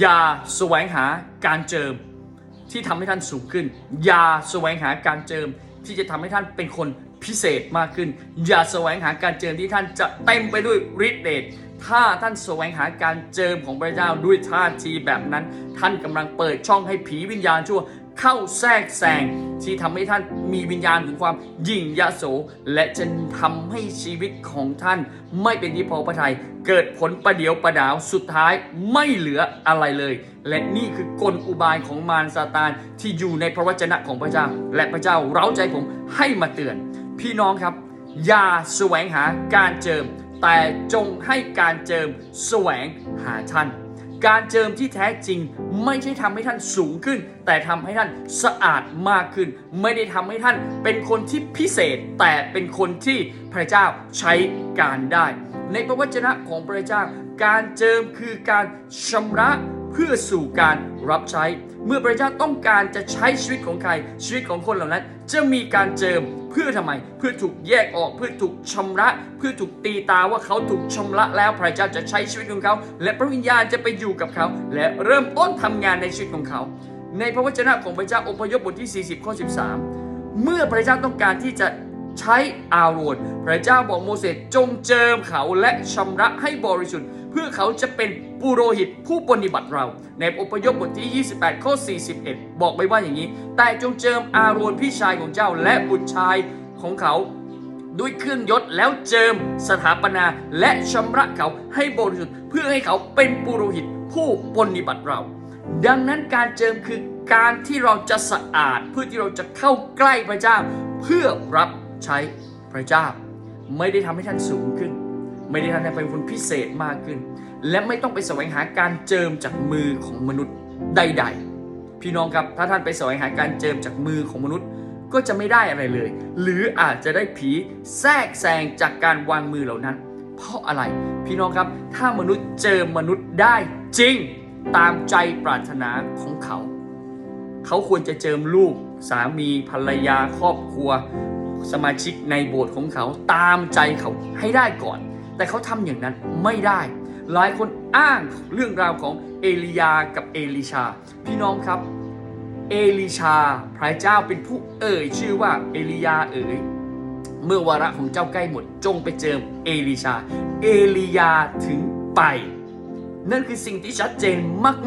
อย่าแสวงหาการเจิม ที่ทำให้ท่านสูงขึ้น อย่าแสวงหาการเจิม ที่จะทำให้ท่านเป็นคนพิเศษมากขึ้น อย่าแสวงหาการเจิมที่ท่านจะเต็มไปด้วยฤทธิ์เดชถ้าท่านแสวงหาการเจิมของพระเจ้าด้วยท่าทีแบบนั้น ท่านกำลังเปิดช่องให้ผีวิญญาณชั่ว เข้าแทรกแซง ที่ทำให้ท่านมีวิญญาณของความยิ่งยโส และจะทำให้ชีวิตของท่านไม่เป็นที่พอพระทัยเกิดผลประเดียวประดาวสุดท้ายไม่เหลืออะไรเลย และนี่คือกลอุบายของมารซาตานที่อยู่ในพระวจนะของพระเจ้า และพระเจ้าเร้าใจผมให้มาเตือน พี่น้องครับ อย่าแสวงหาการเจิม แต่จงให้การเจิมแสวงหาท่าน การเจิมที่แท้จริงไม่ใช่ทำให้ท่านสูงขึ้น แต่ทำให้ท่านสะอาดมากขึ้น ไม่ได้ทำให้ท่านเป็นคนที่พิเศษ แต่เป็นคนที่พระเจ้าใช้การได้ ในพระวจนะของพระเจ้า การเจิมคือการชำระ เพื่อสู่การรับใช้ เมื่อพระเจ้าต้องการจะใช้ชีวิตของใคร ชีวิตของคนเหล่านั้น จะมีการเจิมเพื่อทำไม เพื่อถูกแยกออกเพื่อถูกชำระ เพื่อถูกตีตาว่าเขาถูกชำระแล้วพระเจ้าจะใช้ชีวิตของเขา และพระวิญญาณจะไปอยู่กับเขา และเริ่มต้นทำงานในชีวิตของเขา ในพระวจนะของพระเจ้าอพยพบทที่ 40ข้อ13 เมื่อพระเจ้าต้องการที่จะใช้อาโรนพระเจ้าบอกโมเสสจงเจิมเขาและชำระให้บริสุทธิ์เพื่อเขาจะเป็นปุโรหิตผู้ปฏิบัติเรา ในอพยพบทที่ 28 ข้อ 41 บอกไว้ว่าอย่างนี้ แต่จงเจิมอาโรนพี่ชายของเจ้าและบุตรชายของเขาด้วยเครื่องยศแล้วเจิมสถาปนาและชำระเขาให้บริสุทธิ์เพื่อให้เขาเป็นปุโรหิตผู้ปฏิบัติเรา ดังนั้นการเจิมคือการที่เราจะสะอาดเพื่อที่เราจะเข้าใกล้พระเจ้า เพื่อรับใช้พระเจ้า ไม่ได้ทำให้ท่านสูงขึ้น ไม่ได้ทำให้ท่านเป็นคนพิเศษมากขึ้น และไม่ต้องไปแสวงหาการเจิมจากมือของมนุษย์ใด ๆ พี่น้องครับถ้าท่านไปแสวงหาการเจิมจากมือของมนุษย์ก็จะไม่ได้อะไรเลย หรืออาจจะได้ผีแทรกแซงจากการวางมือเหล่านั้น เพราะอะไรพี่น้องครับ ถ้ามนุษย์เจอมนุษย์ได้จริงตามใจปรารถนาของเขา เขาควรจะเจิมลูกสามีภรรยาครอบครัว สมาชิกในโบสถ์ของเขาตามใจเขาให้ได้ก่อน แต่เขาทำอย่างนั้นไม่ได้ หลายคนอ้างเรื่องราวของเอลียากับเอลิชา พี่น้องครับ เอลิชาพระเจ้าเป็นผู้เอ่ยชื่อว่าเอลียาเอ๋ยเมื่อวาระของเจ้าใกล้หมดจงไปเจิมเอลิชา เอลียาถึงไป นั่นคือสิ่งที่ชัดเจน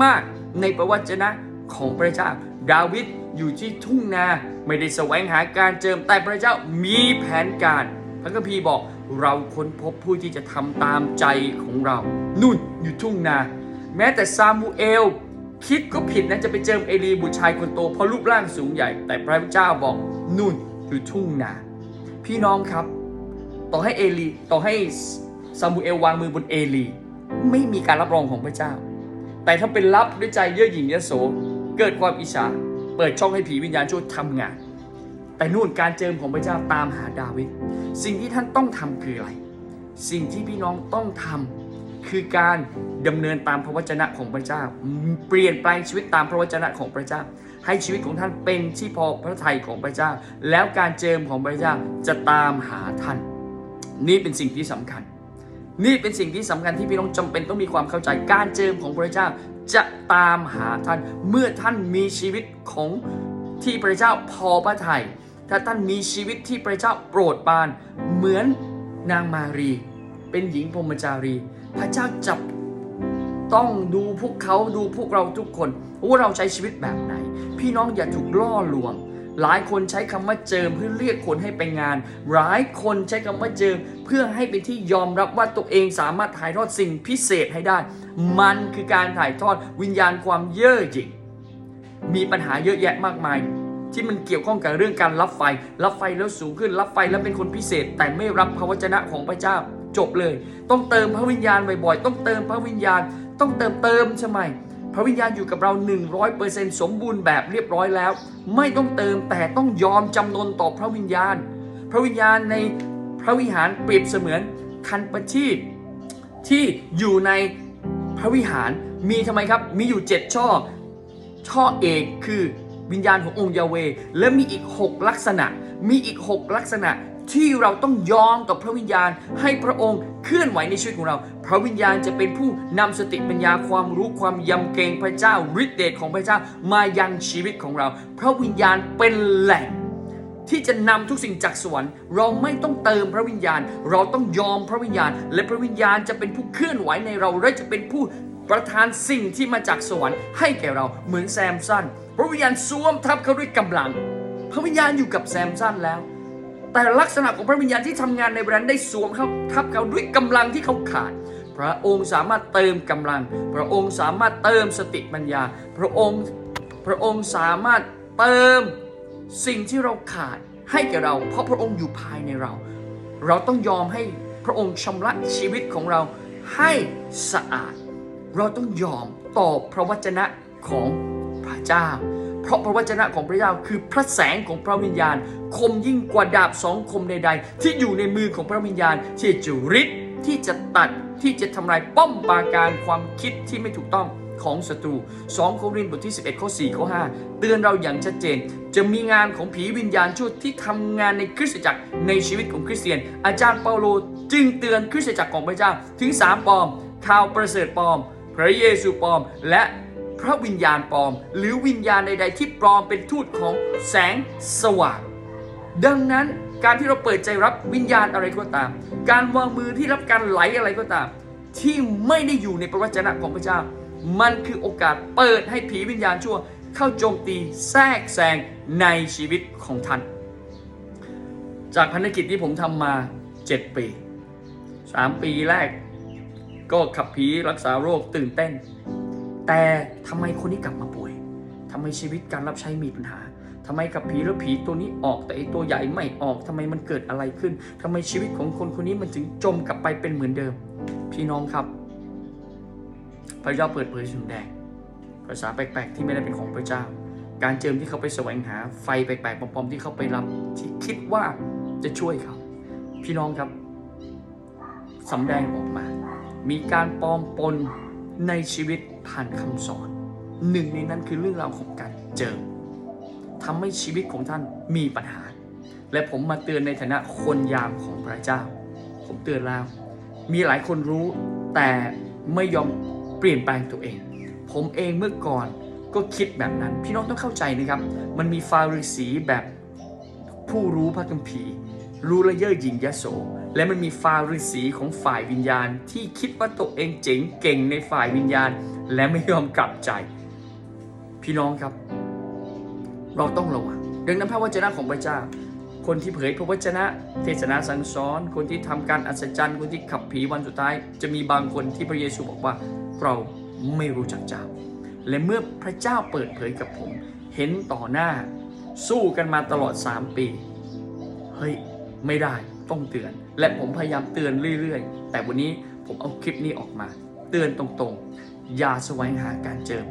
มาก ๆ ในประวัตินะของพระเจ้า ดาวิดอยู่ที่ทุ่งนา ไม่ได้แสวงหาการเจิมแต่พระเจ้ามีแผนการ พระคัมภีร์บอก เราค้นพบผู้ที่จะทำตามใจของเรานุ่นอยู่ทุ่งนา แม้แต่ซามูเอล คิดก็ผิดนะจะไปเจิมเอลีบุตรชายคนโตเพราะรูปร่างสูงใหญ่ แต่พระเจ้าบอกนุ่นอยู่ทุ่งนา พี่น้องครับ ต่อให้เอลีต่อให้ซามูเอลวางมือบนเอลี ไม่มีการรับรองของพระเจ้า แต่ถ้าเป็นรับด้วยใจเย่อหยิ่งยโสเกิดความอิจฉาเปิดช่องให้ผีวิญญาณชั่วทำงาน แต่นู่นการเจิมของพระเจ้าตามหาดาวิดสิ่งที่ท่านต้องทำคืออะไร สิ่งที่พี่น้องต้องทำคือการดำเนินตามพระวจนะของพระเจ้า เปลี่ยนแปลงชีวิตตามพระวจนะของพระเจ้า ให้ชีวิตของท่านเป็นที่พอพระทัยของพระเจ้า แล้วการเจิมของพระเจ้าจะตามหาท่าน นี่เป็นสิ่งที่สำคัญ นี่เป็นสิ่งที่สำคัญที่พี่น้องจำเป็นต้องมีความเข้าใจการเจิมของพระเจ้าจะตามหาท่าน เมื่อท่านมีชีวิตของที่พระเจ้าพอพระทยัย ถ้าท่านมีชีวิตที่พระเจ้าโปรดปราน เหมือนนางมารี เป็นหญิงพรหมจารี พระเจ้าจับต้องดูพวกเขาดูพวกเราทุกคนว่าเราใช้ชีวิตแบบไหน พี่น้องอย่าถูกล่อลวง หลายคนใช้คำว่าเจิมเพื่อเรียกคนให้ไปงาน หลายคนใช้คำว่าเจิมเพื่อให้เป็นที่ยอมรับว่าตัวเองสามารถถ่ายทอดสิ่งพิเศษให้ได้ มันคือการถ่ายทอดวิญญาณความเย่อหยิ่งมีปัญหาเยอะแยะมากมาย ที่มันเกี่ยวข้องกับเรื่องการรับไฟ รับไฟแล้วสูงขึ้น รับไฟแล้วเป็นคนพิเศษ แต่ไม่รับพระวจนะของพระเจ้าจบเลย ต้องเติมพระวิญญาณบ่อยๆ ต้องเติมพระวิญญาณ ต้องเติมเติมใช่ไหมพระวิญญาณอยู่กับเรา 100%สมบูรณ์แบบเรียบร้อยแล้ว ไม่ต้องเติมแต่ต้องยอมจำนนต่อพระวิญญาณ พระวิญญาณในพระวิหารเปรียบเสมือนคันประทีปที่อยู่ในพระวิหารมีทำไมครับ มีอยู่ 7 ช่อ ช่อเอกคือ วิญญาณขององค์ยาเว และมีอีก 6 ลักษณะ มีอีก 6 ลักษณะที่เราต้องยอมต่อพระวิญญาณให้พระองค์เคลื่อนไหวในชีวิตของเรา พระวิญญาณจะเป็นผู้นำสติปัญญาความรู้ความยำเกรงพระเจ้าฤทธิเดชของพระเจ้ามายังชีวิตของเรา พระวิญญาณเป็นแหล่งที่จะนำทุกสิ่งจากสวรรค์เราไม่ต้องเติมพระวิญญาณ เราต้องยอมพระวิญญาณ และพระวิญญาณจะเป็นผู้เคลื่อนไหวในเราและจะเป็นผู้ประทานสิ่งที่มาจากสวรรค์ให้แก่เราเหมือนแซมสัน ระวิญญาณสวมทับเขาด้วยกำลัง พระวิญญาณอยู่กับแซมสันแล้ว แต่ลักษณะของพระวิญญาณที่ทำงานในเวลานั้นได้สวมเขาทับเขาด้วยกำลังที่เขาขาด พระองค์สามารถเติมกำลัง พระองค์สามารถเติมสติปัญญา พระองค์พระองค์สามารถเติมสิ่งที่เราขาดให้แก่เรา เพราะพระองค์อยู่ภายในเรา เราต้องยอมให้พระองค์ชำระชีวิตของเราให้สะอาด เราต้องยอมต่อพระวจนะของ ระเจ้า เพราะพระวจนะของพระเจ้าคือพระแสงของพระวิญญาณ คมยิ่งกว่าดาบสองคมใดๆ ที่อยู่ในมือของพระวิญญาณที่จะริดที่จะตัดที่จะทำลายป้อมปราการความคิดที่ไม่ถูกต้องของศัตรู 2 โครินธ์บทที่ 11 ข้อ 4 ข้อ 5 เตือนเราอย่างชัดเจน จะมีงานของผีวิญญาณชั่วที่ทำงานในคริสตจักรในชีวิตของคริสเตียน อาจารย์เปาโลจึงเตือนคริสตจักรของพระเจ้าถึง 3ปลอม ข่าวประเสริฐปลอม พระเยซูปลอม และ พระวิญญาณปลอม หรือวิญญาณใดๆที่ปลอมเป็นทูตของแสงสว่าง ดังนั้นการที่เราเปิดใจรับวิญญาณอะไรก็ตาม การวางมือที่รับการไหลอะไรก็ตาม ที่ไม่ได้อยู่ในพระวจนะของพระเจ้า มันคือโอกาสเปิดให้ผีวิญญาณชั่ว เข้าโจมตีแทรกแซงในชีวิตของท่าน จากพันธกิจที่ผมทำมา 7 ปี 3 ปีแรกก็ขับผีรักษาโรคตื่นเต้น แต่ทำไมคนนี้กลับมาป่วยทำไมชีวิตการรับใช้มีปัญหาทำไมกับผีแล้วผีตัวนี้ออกแต่ไอตัวใหญ่ไม่ออกทำไมมันเกิดอะไรขึ้นทำไมชีวิตของคนคนนี้มันถึงจมกลับไปเป็นเหมือนเดิม พี่น้องครับ พระเจ้าเปิดเผยสิ่งแดงภาษาแปลกๆที่ไม่ได้เป็นของพระเจ้า การเจิมที่เขาไปแสวงหาไฟแปลกๆปลอมๆที่เขาไปรับที่คิดว่าจะช่วยเขาพี่น้องครับสำแดงออกมา มีการปลอมปน ในชีวิตผ่านคำสอน หนึ่งในนั้นคือเรื่องราวของการเจิมทำให้ชีวิตของท่านมีปัญหา และผมมาเตือนในฐานะคนยามของพระเจ้า ผมเตือนแล้ว มีหลายคนรู้แต่ไม่ยอมเปลี่ยนแปลงตัวเอง ผมเองเมื่อก่อนก็คิดแบบนั้น พี่น้องต้องเข้าใจนะครับ มันมีฟาริสีแบบผู้รู้พระคัมภีร์รู้และเย่อหยิ่งยโส และมันมีฟาริสีของฝ่ายวิญญาณที่คิดว่าตัวเองเจ๋งเก่งในฝ่ายวิญญาณ และไม่ยอมกลับใจ พี่น้องครับ เราต้องระวังดังนั้นพระวจนะของพระเจ้า คนที่เผยพระวจนะ เทศนาสั่งสอน คนที่ทำการอัศจรรย์คนที่ขับผีวันสุดท้าย จะมีบางคนที่พระเยซูบอกว่าเราไม่รู้จักเจ้า และเมื่อพระเจ้าเปิดเผยกับผม เห็นต่อหน้า สู้กันมาตลอด 3 ปี เฮ้ย ไม่ได้ต้องเตือน และผมพยายามเตือนเรื่อยๆ แต่วันนี้ผมเอาคลิปนี้ออกมา เตือนตรงๆ อย่าแสวงหาการเจิม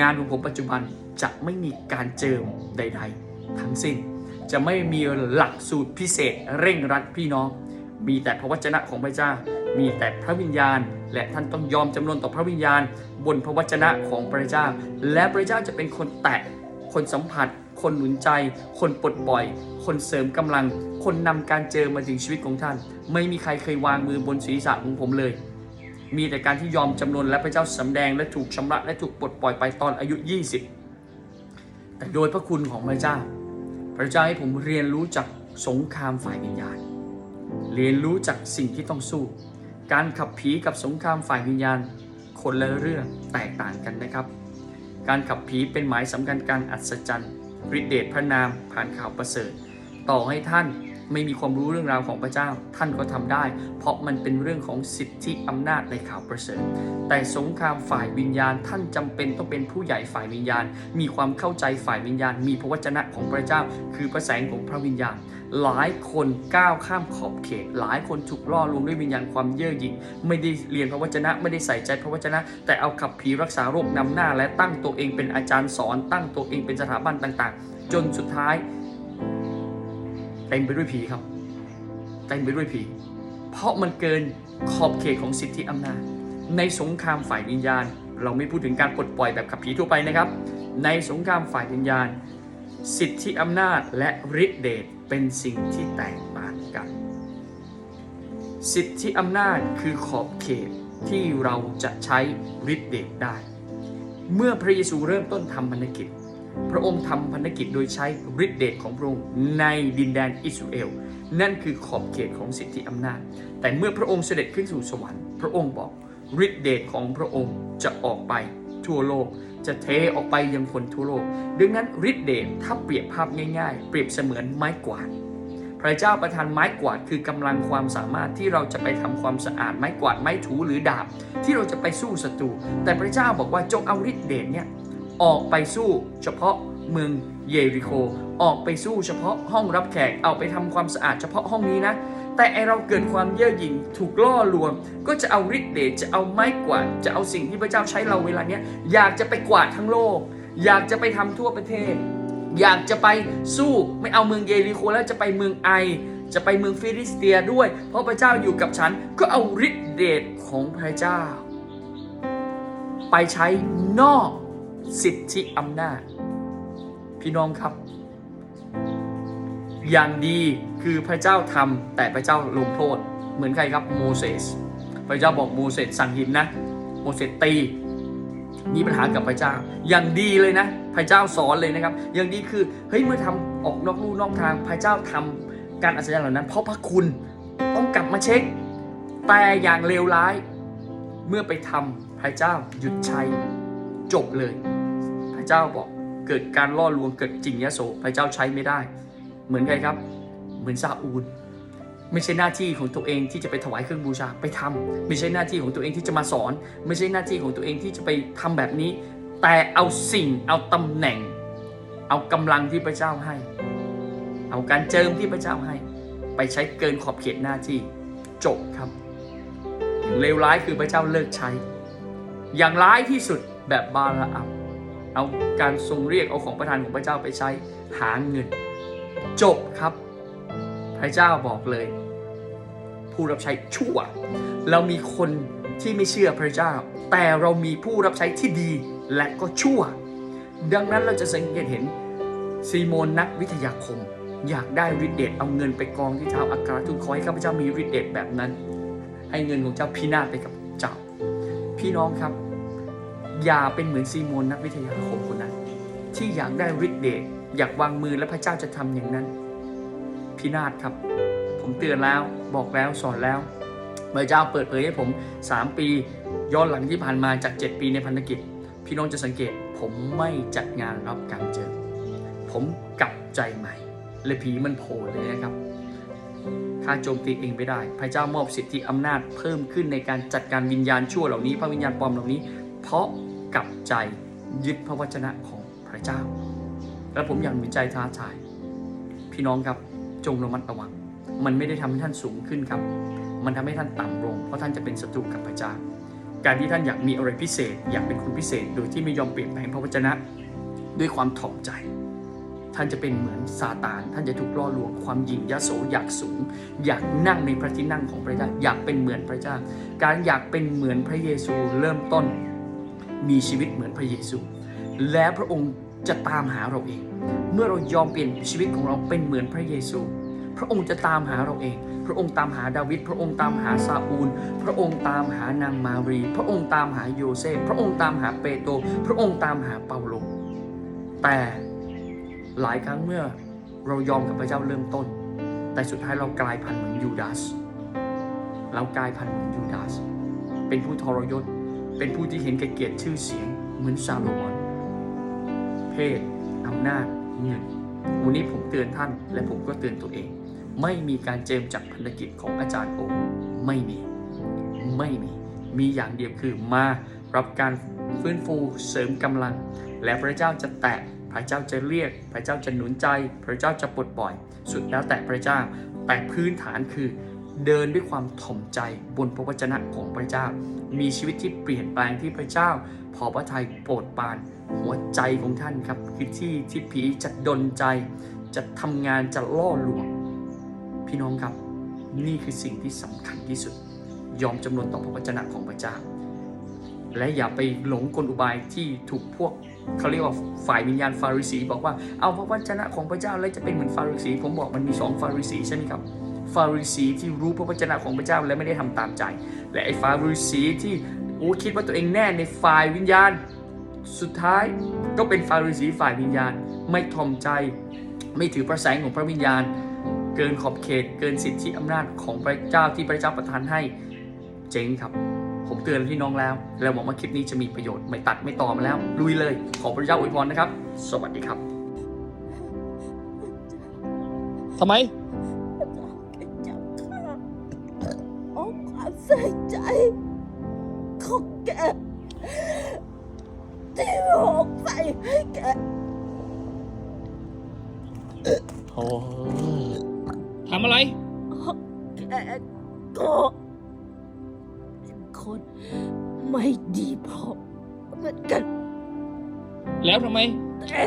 งานของผมปัจจุบันจะไม่มีการเจิมใด ๆ ทั้งสิ้น จะไม่มีหลักสูตรพิเศษเร่งรัดพี่น้อง มีแต่พระวจนะของพระเจ้า มีแต่พระวิญญาณ และท่านต้องยอมจำนนต่อพระวิญญาณ บนพระวจนะของพระเจ้า และพระเจ้าจะเป็นคนแตะคนสัมผัส คนหนุนใจ คนปลดปล่อย คนเสริมกำลัง คนนำการเจอมาถึงชีวิตของท่าน ไม่มีใครเคยวางมือบนศีรษะของผมเลย มีแต่การที่ยอมจำนนและพระเจ้าสำแดงและถูกชำระและถูกปลดปล่อยไปตอนอายุ 20 แต่โดยพระคุณของพระเจ้า พระเจ้าให้ผมเรียนรู้จากสงครามฝ่ายวิญญาณ เรียนรู้จากสิ่งที่ต้องสู้ การขับผีกับสงครามฝ่ายวิญญาณ คนละเรื่องแตกต่างกันนะครับ การขับผีเป็นหมายสำคัญการอัศจรรย์ ฤทธิเดชพระนามผ่านข่าวประเสริฐ ต่อให้ท่าน ไม่มีความรู้เรื่องราวของพระเจ้า ท่านก็ทำได้ เพราะมันเป็นเรื่องของสิทธิอำนาจในข่าวประเสริฐ แต่สงครามฝ่ายวิญญาณ ท่านจำเป็นต้องเป็นผู้ใหญ่ฝ่ายวิญญาณ มีความเข้าใจฝ่ายวิญญาณ มีพระวจนะของพระเจ้า คือพระแสงของพระวิญญาณ หลายคนก้าวข้ามขอบเขต หลายคนถูกล่อลวงด้วยวิญญาณความเย่อหยิ่งไม่ได้เรียนพระวจนะ ไม่ได้ใส่ใจพระวจนะ แต่เอาขับผีรักษาโรคนำหน้า และตั้งตัวเองเป็นอาจารย์สอน ตั้งตัวเองเป็นสถาบันต่าง ๆ จนสุดท้าย เต็มไปด้วยผีครับเต็มไปด้วยผีเพราะมันเกินขอบเขตของสิทธิอำนาจ ในสงครามฝ่ายวิญญาณ เราไม่พูดถึงการปลดปล่อยแบบขับผีทั่วไปนะครับ ในสงครามฝ่ายวิญญาณ สิทธิอำนาจและฤทธิเดชเป็นสิ่งที่แตกต่างกัน สิทธิอำนาจคือขอบเขตที่เราจะใช้ฤทธิเดชได้ เมื่อพระเยซูเริ่มต้นทำพันธกิจ พระองค์ทำพันธกิจโดยใช้ฤทธิเดชของพระองค์ในดินแดนอิสราเอล นั่นคือขอบเขตของสิทธิอำนาจ แต่เมื่อพระองค์เสด็จขึ้นสู่สวรรค์ พระองค์บอกฤทธิเดชของพระองค์จะออกไปทั่วโลก จะเทออกไปยังคนทั่วโลก ดังนั้นฤทธิเดชถ้าเปรียบภาพง่าย ๆ เปรียบเสมือนไม้กวาดพระเจ้าประทานไม้กวาดคือกำลังความสามารถที่เราจะไปทำความสะอาดไม้กวาดไม้ถูหรือดาบ ที่เราจะไปสู้ศัตรูแต่พระเจ้าบอกว่าจงเอาฤทธิเดชเนี่ย ออกไปสู้เฉพาะเมืองเยริโค ออกไปสู้เฉพาะห้องรับแขก เอาไปทำความสะอาดเฉพาะห้องนี้นะ แต่ไอเราเกิดความเย่อหยิ่งถูกล่อลวง ก็จะเอาฤทธิเดชจะเอาไม้กวาด จะเอาสิ่งที่พระเจ้าใช้เราเวลาเนี้ย อยากจะไปกวาดทั้งโลก อยากจะไปทำทั่วประเทศ อยากจะไปสู้ไม่เอาเมืองเยริโคแล้วจะไปเมืองไอ จะไปเมืองฟิลิสเตียด้วย เพราะพระเจ้าอยู่กับฉัน ก็เอาฤทธิเดชของพระเจ้า ไปใช้นอก สิทธิอำนาจ พี่น้องครับ อย่างดีคือพระเจ้าทำแต่พระเจ้าลงโทษ เหมือนใครครับโมเสสพระเจ้าบอกโมเสสสั่งหินนะ โมเสสตีมีปัญหากับพระเจ้า อย่างดีเลยนะ พระเจ้าสอนเลยนะครับ อย่างดีคือเฮ้ยเมื่อทำออกนอกลู่นอกทางพระเจ้าทำการอัศจรรย์เหล่านั้น เพราะพระคุณต้องกลับมาเช็ค แต่อย่างเลวร้าย เมื่อไปทำพระเจ้าหยุดใช้จบเลย เจ้าบอกเกิดการล่อลวงเกิดจริงยโสพระเจ้าใช้ไม่ได้ เหมือนใครครับ เหมือนซาอูล ไม่ใช่หน้าที่ของตัวเองที่จะไปถวายเครื่องบูชาไปทำไม่ใช่หน้าที่ของตัวเองที่จะมาสอน ไม่ใช่หน้าที่ของตัวเองที่จะไปทำแบบนี้ แต่เอาสิ่งเอาตำแหน่ง เอากำลังที่พระเจ้าให้ เอาการเจิมที่พระเจ้าให้ ไปใช้เกินขอบเขตหน้าที่จบครับเลวร้ายคือพระเจ้าเลิกใช้ อย่างร้ายที่สุดแบบบาลาอัม เอาการทรงเรียกเอาของประทานของพระเจ้าไปใช้หาเงิน จบครับ พระเจ้าบอกเลย ผู้รับใช้ชั่ว เรามีคนที่ไม่เชื่อพระเจ้า แต่เรามีผู้รับใช้ที่ดีและก็ชั่ว ดังนั้นเราจะสังเกตเห็นซีโมนนักวิทยาคม อยากได้ฤทธิเดชเอาเงินไปกองที่เท้าอัครทูตขอให้ข้าพเจ้ามีฤทธิเดชแบบนั้น ให้เงินของเจ้าพินาศไปกับเจ้า พี่น้องครับ อย่าเป็นเหมือนซีโมนนักวิทยาคมคนนั้น ที่อยากได้ฤทธิ์เดชอยากวางมือและพระเจ้าจะทำอย่างนั้น พินาศครับ ผมเตือนแล้วบอกแล้วสอนแล้วพระเจ้าเปิดเผยให้ผม 3 ปีย้อนหลังที่ผ่านมาจาก 7 ปีในพันธกิจ พี่น้องจะสังเกตผมไม่จัดงานรับการเจอ ผมกลับใจใหม่และผีมันโผล่เลยนะครับข้าโจมตีเองไม่ได้ พระเจ้ามอบสิทธิอำนาจเพิ่มขึ้นในการจัดการวิญญาณชั่วเหล่านี้พระวิญญาณปลอมเหล่านี้ เพราะ ใจยึดพระวจนะของพระเจ้า และผมอยากมีใจท้าทาย พี่น้องครับจงระมัดระวัง มันไม่ได้ทำให้ท่านสูงขึ้นครับ มันทำให้ท่านต่ำลง เพราะท่านจะเป็นศัตรูกับพระเจ้า การที่ท่านอยากมีอะไรพิเศษ อยากเป็นคนพิเศษ โดยที่ไม่ยอมเปลี่ยนแปลงพระวจนะ ด้วยความถ่อมใจ ท่านจะเป็นเหมือนซาตาน ท่านจะถูกล่อลวงความหยิ่งยโสอยากสูง อยากนั่งในพระที่นั่งของพระเจ้า อยากเป็นเหมือนพระเจ้า การอยากเป็นเหมือนพระเยซูเริ่มต้น มีชีวิตเหมือนพระเยซู และพระองค์จะตามหาเราเอง เมื่อเรายอมเปลี่ยนชีวิตของเราเป็นเหมือนพระเยซู พระองค์จะตามหาเราเอง พระองค์ตามหาดาวิด พระองค์ตามหาซาอูล พระองค์ตามหานางมารี พระองค์ตามหาโยเซฟ พระองค์ตามหาเปโตร พระองค์ตามหาเปาโล แต่หลายครั้งเมื่อเรายอมกับพระเจ้าเริ่มต้น แต่สุดท้ายเรากลายพันธุ์เหมือนยูดาส เรากลายพันธุ์เหมือนยูดาส เป็นผู้ทรยศ เป็นผู้ที่เห็นแก่เกียรติชื่อเสียงเหมือนซาโลมอน เพศอำนาจเงินวันนี้ผมเตือนท่านและผมก็เตือนตัวเอง ไม่มีการเจมจากพันธกิจของอาจารย์โอไม่มี ไม่มี มีอย่างเดียวคือมารับการฟื้นฟูเสริมกำลัง และพระเจ้าจะแตะพระเจ้าจะเรียก พระเจ้าจะหนุนใจ พระเจ้าจะปลดปล่อย สุดแล้วแต่พระเจ้าแต่พื้นฐานคือ เดินด้วยความถ่อมใจบนพระวจนะของพระเจ้า มีชีวิตที่เปลี่ยนแปลงที่พระเจ้า พอพระทัยโปรดปราน หัวใจของท่านครับคือที่ที่ผีจะดนใจ จะทำงานจะล่อลวง พี่น้องครับ นี่คือสิ่งที่สำคัญที่สุด ยอมจำนวนต่อพระวจนะของพระเจ้า และอย่าไปหลงกลอุบายที่ถูกพวกเขาเรียกว่าฝ่ายวิญญาณฟาริสี บอกว่าเอาพระวจนะของพระเจ้าแล้วจะเป็นเหมือนฟาริสี ผมบอกมันมีสองฟาริสีใช่ไหมครับ ฟาริสีที่รู้พระวจนะของพระเจ้าและไม่ได้ทำตามใจ และไอ้ฟาริสีที่โอ้คิดว่าตัวเองแน่ในฝ่ายวิญญาณ สุดท้ายก็เป็นฟาริสีฝ่ายวิญญาณ ไม่ทอมใจ ไม่ถือพระแสงของพระวิญญาณ เกินขอบเขต เกินสิทธิอำนาจของพระเจ้าที่พระเจ้าประทานให้เจ๊งครับ ผมเตือนพี่น้องแล้ว แล้วหวังว่าคลิปนี้จะมีประโยชน์ไม่ตัดไม่ต่อมาแล้ว ลุยเลย ขอพระเจ้าอวยพรนะครับ สวัสดีครับทำไม ใส่ใจของแกที่หกใส่ให้แก โอ้ทำอะไร แกก็เป็นคนไม่ดีพอเหมือนกันแล้วทำไม แต่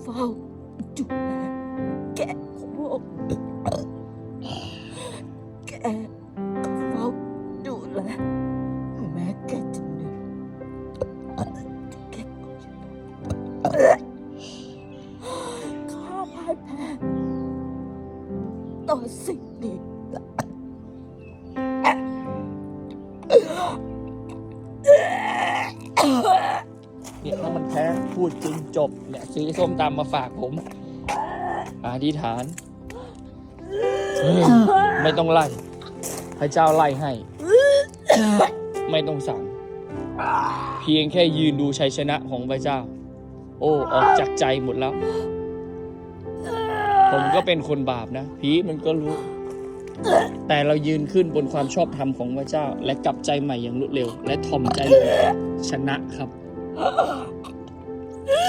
เฝ้าดูแลแกของพวกแก ตำมาฝากผมอธิษฐานเฮ้ยไม่ต้องไล่พระเจ้าไล่ให้ ไม่ต้องสั่ง เพียงแค่ยืนดูชัยชนะของพระเจ้า โอ้ออกจากใจหมดแล้ว ผมก็เป็นคนบาปนะผีมันก็รู้ แต่เรายืนขึ้นบนความชอบธรรมของพระเจ้า และกลับใจใหม่อย่างรวดเร็ว และทอมใจชนะครับเนี่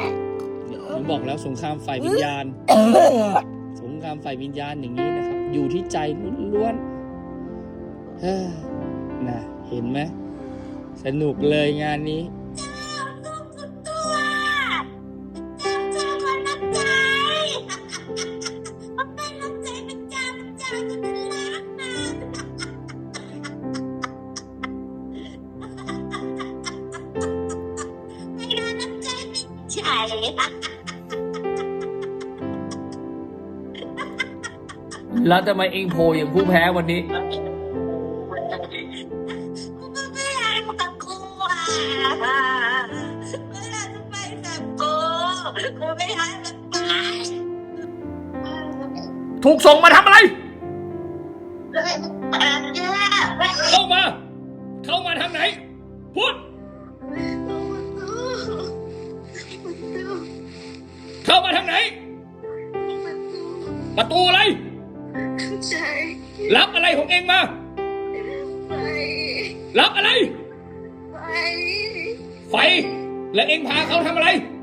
ยผม บอกแล้วสงครามฝ่ายวิญญาณ สงครามฝ่ายวิญญาณอย่างนี้นะครับ อยู่ที่ใจล้วนๆเฮ้อนะเห็นไหมสนุกเลยงานนี้ แล้วทำไมเองโพอย่างผู้แพ้วันนี้ ไม่อยากกับกูอะไม่อยากไปกับกูกูไม่อยากไปถูกส่งมาทำอะไร แต่เนี่ยไม่เข้ามา เข้ามาทางไหน พูด เข้ามาทางไหน ประตูอะไร ใช่รับอะไรของเองมาไปรับอะไรไปไฟ และเองพาเขาทำอะไรไ